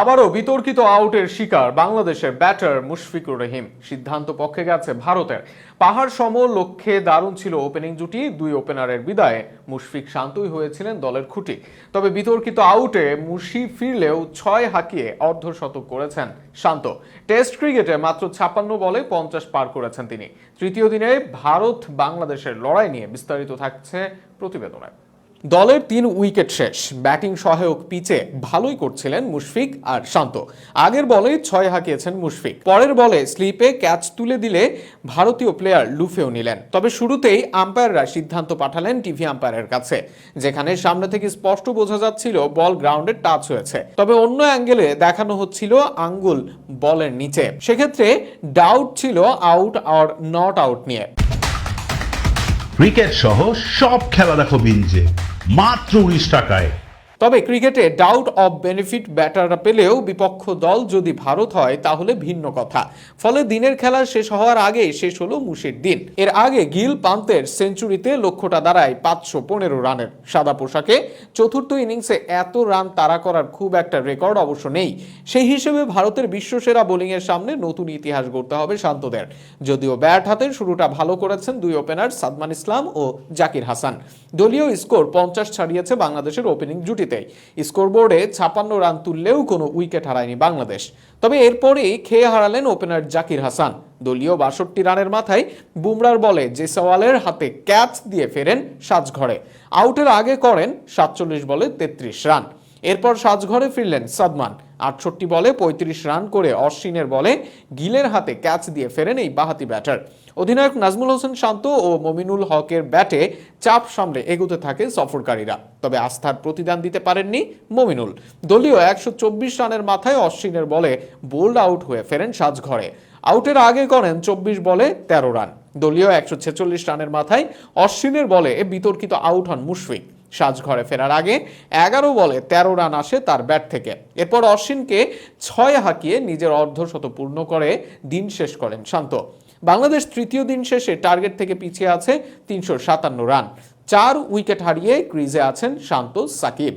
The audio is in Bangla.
আবারও বিতর্কিত আউটের শিকার বাংলাদেশের ব্যাটার মুশফিকুর রহিম। সিদ্ধান্ত পক্ষে গেছে ভারতের। পাহাড় সম লক্ষ্যে দারুণ ছিল ওপেনিং জুটি, দুই ওপেনারের বিদায়ে মুশফিক শান্তই হয়েছিলেন দলের খুঁটি। তবে বিতর্কিত আউটে মুশি ফিরলেও ছয় হাঁকিয়ে অর্ধশতক করেছেন শান্ত। টেস্ট ক্রিকেটে মাত্র ছাপ্পান্ন বলে পঞ্চাশ পার করেছেন তিনি। তৃতীয় দিনে ভারত বাংলাদেশের লড়াই নিয়ে বিস্তারিত থাকছে প্রতিবেদনে। দলের তিন উইকেট শেষ। ব্যাটিং সহায়ক পিচে ভালোই করছিলেন মুশফিক আর শান্ত। আগের বলে ছয় হাঁকিয়েছেন মুশফিক। পরের বলে স্লিপে ক্যাচ তুলে দিলে ভারতীয় প্লেয়ার লুফেও নিলেন। তবে শুরুতেই আম্পায়াররা সিদ্ধান্ত পাঠালেন টিভি আম্পায়ারের কাছে, যেখানে সামনে থেকে স্পষ্ট বোঝা যাচ্ছিল বল গ্রাউন্ডে টাচ হয়েছে। তবে অন্য অ্যাঙ্গেলে দেখানো হচ্ছিল আঙ্গুল বলের নিচে। সেক্ষেত্রে ডাউট ছিল আউট আর নট আউট নিয়ে। ক্রিকেট সহ সব খেলা দেখো বিঞ্জে মাত্র উনিশ টাকায়। তবে ক্রিকেটে ডাউট অফ বেনিফিট ব্যাটাররা পেলেও বিপক্ষ দল যদি ভারত হয়, তাহলে ভিন্ন কথা। ফলে দিনের খেলা শেষ হওয়ার আগে শেষ হলো মুশির দিন। এর আগে গিল পান্তের সেঞ্চুরিতে লক্ষ্যটা দাঁড়ায় পাঁচশো পনেরো রানের। সাদা পোশাকে চতুর্থ ইনিংসে এত রান তাড়া করার খুব একটা রেকর্ড অবশ্য নেই। সেই হিসেবে ভারতের বিশ্বসেরা বোলিংয়ের সামনে নতুন ইতিহাস গড়তে হবে শান্তদের। যদিও ব্যাট হাতে শুরুটা ভালো করেছেন দুই ওপেনার সাদমান ইসলাম ও জাকির হাসান। দলীয় স্কোর পঞ্চাশ ছাড়িয়েছে বাংলাদেশের ওপেনিং জুটিতে। স্কোরবোর্ডে ছাপান্ন রান তুললেও কোনো উইকেট হারায়নি বাংলাদেশ। তবে এরপরেই খেয়ে হারালেন ওপেনার জাকির হাসান। দলীয় বাষট্টি রানের মাথায় বুমরার বলে যে সওয়ালের হাতে ক্যাচ দিয়ে ফেরেন সাজঘরে। আউটের আগে করেন সাতচল্লিশ বলে তেত্রিশ রান। এরপর সাজঘরে ফিরলেন সাদমান। আটষট্টি বলে পঁয়ত্রিশ রান করে অশ্বিনের বলে গিলের হাতে ক্যাচ দিয়ে ফেরেন এই বাহাতি ব্যাটার। অধিনায়ক নাজমুল হোসেন শান্ত ও মমিনুল হকের ব্যাটে চাপ সামলে এগোতে থাকে সফরকারীরা, তবে আস্থার প্রতিদান দিতে পারেননি মমিনুল। দলীয় একশো চব্বিশ রানের মাথায় অশ্বিনের বলে বোল্ড আউট হয়ে ফেরেন সাজঘরে। আউটের আগে করেন চব্বিশ বলে তেরো রান। দলীয় একশো ছেচল্লিশ রানের মাথায় অশ্বিনের বলে বিতর্কিত আউট হন মুশফিক। সাজঘরে ফেরার আগে এগারো বলে তেরো রান আসে তার ব্যাট থেকে। এরপর অশ্বিনকে ছয় হাঁকিয়ে নিজের অর্ধশত পূর্ণ করে দিন শেষ করেন শান্ত। বাংলাদেশ তৃতীয় দিন শেষে টার্গেট থেকে পিছিয়ে আছে তিনশো সাতান্ন রান। চার উইকেট হারিয়ে ক্রিজে আছেন শান্ত সাকিব।